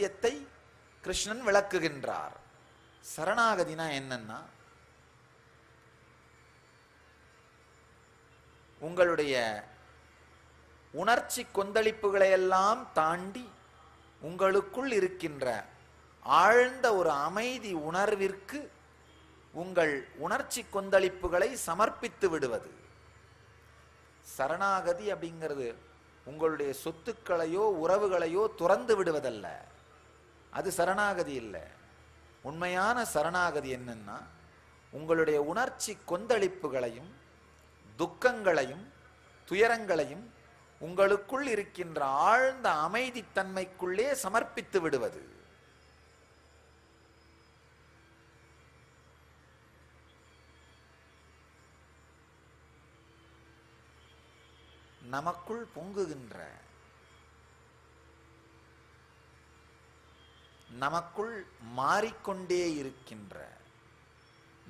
விஷயத்தை கிருஷ்ணன் விளக்குகின்றார். சரணாகதினா என்னன்னா உங்களுடைய உணர்ச்சி கொந்தளிப்புகளை எல்லாம் தாண்டி உங்களுக்குள் இருக்கின்ற ஆழ்ந்த ஒரு அமைதி உணர்விற்கு உங்கள் உணர்ச்சி கொந்தளிப்புகளை சமர்ப்பித்து விடுவது. சரணாகதி அப்படிங்கிறது உங்களுடைய சொத்துக்களையோ உறவுகளையோ துறந்து விடுவதல்ல. அது சரணாகதி இல்லை. உண்மையான சரணாகதி என்னன்னா உங்களுடைய உணர்ச்சி கொந்தளிப்புகளையும் துக்கங்களையும் துயரங்களையும் உங்களுக்குள் இருக்கின்ற ஆழ்ந்த அமைதித்தன்மைக்குள்ளே சமர்ப்பித்து விடுவது. நமக்குள் பொங்குகின்ற நமக்குள் மாறிக்கொண்டே இருக்கின்ற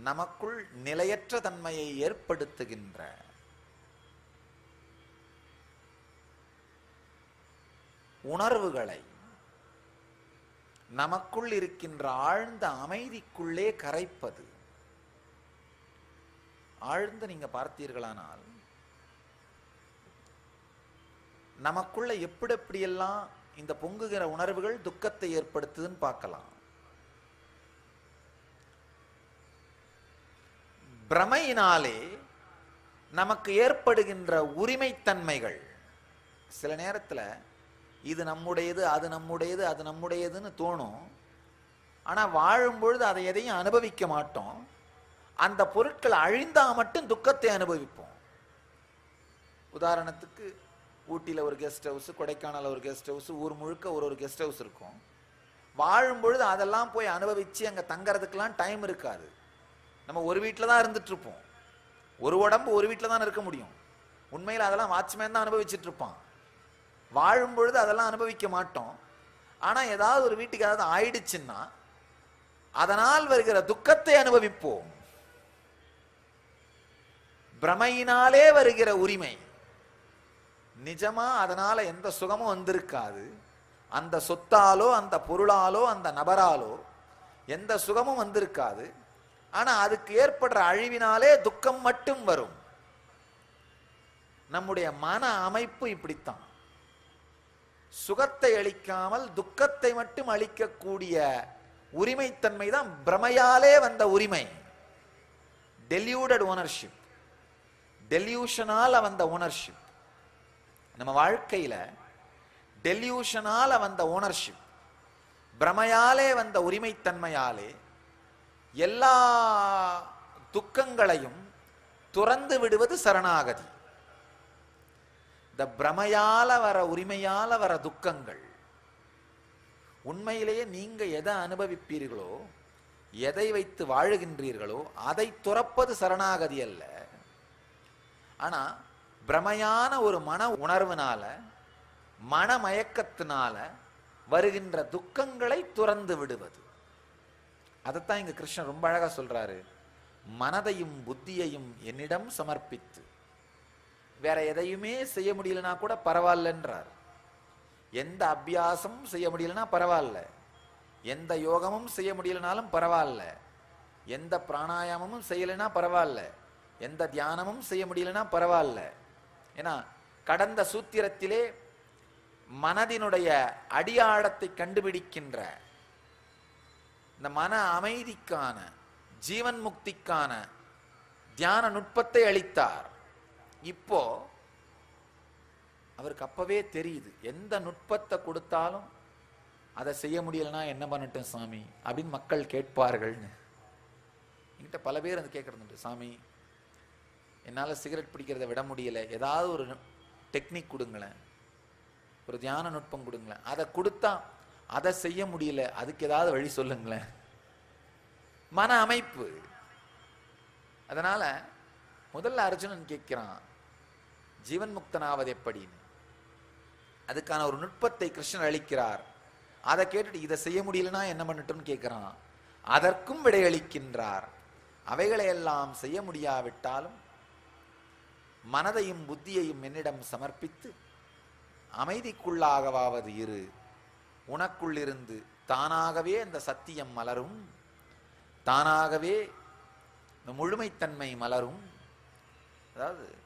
நமக்குள் நிலையற்ற தன்மையை ஏற்படுத்துகின்ற உணர்வுகளை நமக்குள் இருக்கின்ற ஆழ்ந்த அமைதிக்குள்ளே கரைப்பது. ஆழ்ந்து நீங்க பார்த்தீர்களானால் நமக்குள்ள எப்படி எப்படியெல்லாம் இந்த பொங்குகிற உணர்வுகள் துக்கத்தை ஏற்படுத்துதுன்னு பார்க்கலாம். பிரமையினாலே நமக்கு ஏற்படுகின்ற உரிமைத்தன்மைகள். சில நேரத்தில் இது நம்முடையது அது நம்முடையது அது நம்முடையதுன்னு தோணும். ஆனால் வாழும்பொழுது அதை எதையும் அனுபவிக்க மாட்டோம். அந்த பொருட்கள் அழிந்தால் மட்டும் துக்கத்தை அனுபவிப்போம். உதாரணத்துக்கு ஊட்டியில் ஒரு கெஸ்ட் ஹவுஸ் கொடைக்கானல் ஒரு கெஸ்ட் ஹவுஸ் ஊர் முழுக்க ஒரு ஒரு கெஸ்ட் ஹவுஸ் இருக்கும். வாழும் பொழுது அதெல்லாம் போய் அனுபவிச்சு அங்கே தங்கறதுக்கெல்லாம் டைம் இருக்காது. நம்ம ஒரு வீட்டில் தான் இருந்துட்டு இருப்போம். ஒரு உடம்பு ஒரு வீட்டில் தான் இருக்க முடியும். உண்மையில் அதெல்லாம் வாட்ச்மேன் தான் அனுபவிச்சுட்டு இருப்பான். வாழும் பொழுது அதெல்லாம் அனுபவிக்க மாட்டோம். ஆனால் ஏதாவது ஒரு வீட்டுக்கு ஏதாவது ஆயிடுச்சுன்னா அதனால் வருகிற துக்கத்தை அனுபவிப்போம். பிரமையினாலே வருகிற உரிமை. நிஜமா அதனால எந்த சுகமும் வந்திருக்காது. அந்த சொத்தாலோ அந்த பொருளாலோ அந்த நபராலோ எந்த சுகமும் வந்திருக்காது. ஆனா அதுக்கு ஏற்படுற அழிவினாலே துக்கம் மட்டும் வரும். நம்முடைய மன அமைப்பு இப்படித்தான். சுகத்தை அளிக்காமல் துக்கத்தை மட்டும் அளிக்கக்கூடிய உரிமைத்தன்மை தான் பிரமையாலே வந்த உரிமை. டெல்யூடட் ஓனர்ஷிப் டெல்யூஷனால வந்த ஓனர்ஷிப் நம்ம வாழ்க்கையில டெல்யூஷனால வந்த ஓனர்ஷிப் பிரமையாலே வந்த உரிமைத்தன்மையாலே எல்லா துக்கங்களையும் துறந்து விடுவது சரணாகதி. இந்த பிரமையால வர உரிமையால வர துக்கங்கள் உண்மையிலேயே நீங்க எதை அனுபவிப்பீர்களோ எதை வைத்து வாழுகின்றீர்களோ அதை துறப்பது சரணாகதி அல்ல. ஆனா பிரமையான ஒரு மன உணர்வுனால மனமயக்கத்தினால வருகின்ற துக்கங்களை துறந்து விடுவது. அதைத்தான் இங்க கிருஷ்ணன் ரொம்ப அழகா சொல்றாரு. மனதையும் புத்தியையும் என்னிடம் சமர்ப்பித்து. வேற எதையுமே செய்ய முடியலனா கூட பரவாயில்லன்றார். எந்த அபியாசமும் செய்ய முடியலனா பரவாயில்ல. எந்த யோகமும் செய்ய முடியலனாலும் பரவாயில்ல. எந்த பிராணாயாமமும் செய்யலைன்னா பரவாயில்ல. எந்த தியானமும் செய்ய முடியலன்னா பரவாயில்ல. ஏன்னா கடந்த சூத்திரத்திலே மனதினுடைய அடியாழத்தை கண்டுபிடிக்கின்ற இந்த மன அமைதிக்கான ஜீவன் முக்திக்கான தியான நுட்பத்தை அளித்தார். இப்போ அவருக்கு அப்பவே தெரியுது எந்த நுட்பத்தை கொடுத்தாலும் அதை செய்ய முடியலன்னா என்ன பண்ணட்டும் சாமி? அப்படின்னு மக்கள் கேட்பார்கள்னு. என்கிட்ட பல பேர் வந்து கேட்கறது சாமி என்னால் சிகரெட் பிடிக்கிறத விட முடியல. ஏதாவது ஒரு டெக்னிக் கொடுங்களேன். ஒரு தியான நுட்பம் கொடுங்களேன். அதை கொடுத்தா அதை செய்ய முடியல. அதுக்கு ஏதாவது வழி சொல்லுங்களேன். மன அமைப்பு. அதனால் முதல்ல அர்ஜுனன் கேட்கிறான் ஜீவன் முக்தனாவது எப்படின்னு? அதுக்கான ஒரு நுட்பத்தை கிருஷ்ணன் அளிக்கிறார். அதை கேட்டுட்டு இதை செய்ய முடியலன்னா என்ன பண்ணட்டும்னு கேட்கிறான். அதற்கும் விடையளிக்கின்றார். அவைகளை எல்லாம் செய்ய முடியாவிட்டாலும் மனதையும் புத்தியையும் என்னிடம் சமர்ப்பித்து அமைதிக்குள்ளாகவாவது இரு. உனக்குள்ளிருந்து தானாகவே அந்த சத்தியம் மலரும். தானாகவே முழுமைத்தன்மை மலரும். அதாவது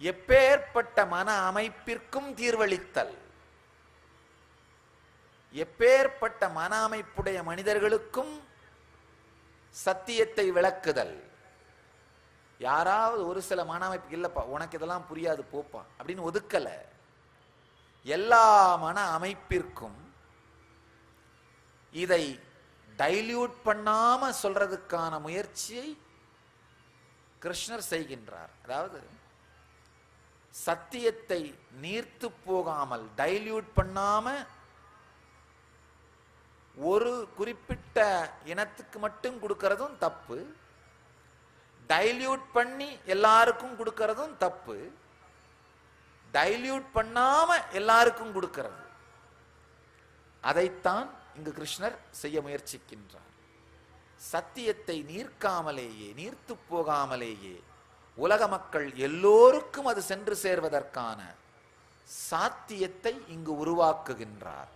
எப்பேற்பட்ட மன அமைப்பிற்கும் தீர்வளித்தல். எப்பேற்பட்ட மன அமைப்புடைய மனிதர்களுக்கும் சத்தியத்தை விளக்குதல். யாராவது ஒரு சில மன அமைப்பு இல்லைப்பா உனக்கு இதெல்லாம் புரியாது போப்பா அப்படின்னு ஒதுக்கலை. எல்லா மன அமைப்பிற்கும் இதை டைல்யூட் பண்ணாம சொல்றதுக்கான முயற்சியை கிருஷ்ணர் செய்கின்றார். அதாவது சத்தியத்தை நீர்த்து போகாமல் டைல்யூட் பண்ணாம ஒரு குறிப்பிட்ட இனத்துக்கு மட்டும் கொடுக்கறதும் தப்பு. டைல்யூட் பண்ணி எல்லாருக்கும் கொடுக்கறதும் தப்பு. டைல்யூட் பண்ணாம எல்லாருக்கும் கொடுக்கிறது. அதைத்தான் இங்கு கிருஷ்ணர் செய்ய முயற்சிக்கின்றார். சத்தியத்தை நீர்க்காமலேயே நீர்த்து போகாமலேயே உலக மக்கள் எல்லோருக்கும் அது சென்று சேர்வதற்கான சாத்தியத்தை இங்கு உருவாக்குகின்றார்.